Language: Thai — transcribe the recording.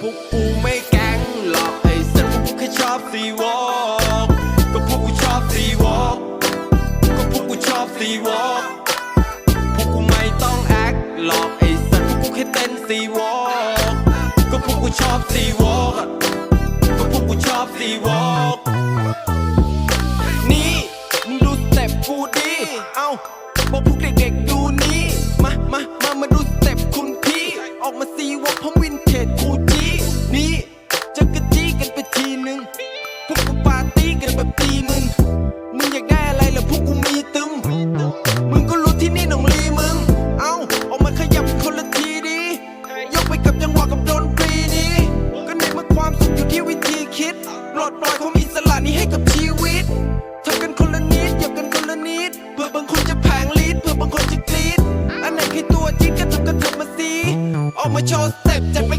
พวกกูไม่แก๊งหรอกไอ้สัตว์พวกกูแค่ชอบซีวอลกก็พวกกูชอบซีวอลกก็พวกกูชอบซีวอล์กพวกกูไม่ต้องแอคหรอกไอ้สัตว์พวกกูแค่เต้นซีวอลกก็พวกกูชอบซีวอลกก็พวกกูชอบซีวอล์กนี่มึงดูสเต็ปกูดิเอ้าบอกพวกเด็กๆดูนี่มามามามาดูสเต็ปคุณพี่ออกมาซีวอล์กพร้อมวิน กันแบบปีมึง มึงอยากได้อะไรล่ะพวกกูมีตึม มึงก็รู้ที่นี่หนองลีมึง เอาออกมาขยับคนละทีดี ยกไปกับจังหวะกับดนตรีนี้ ก็ในเมื่อความสุขอยู่ที่วิธีคิดปลดปล่อยความอิสระนี้ให้กับชีวิตทำกันคนละนิดหยอบกันคนละนิด เพื่อบางคนจะแผงลีดเพื่อบางคนจะกรีดอันไหนคือตัวจริงก็ทำกันเถอมาสิออกมาโชว์สเต็ปจัดไป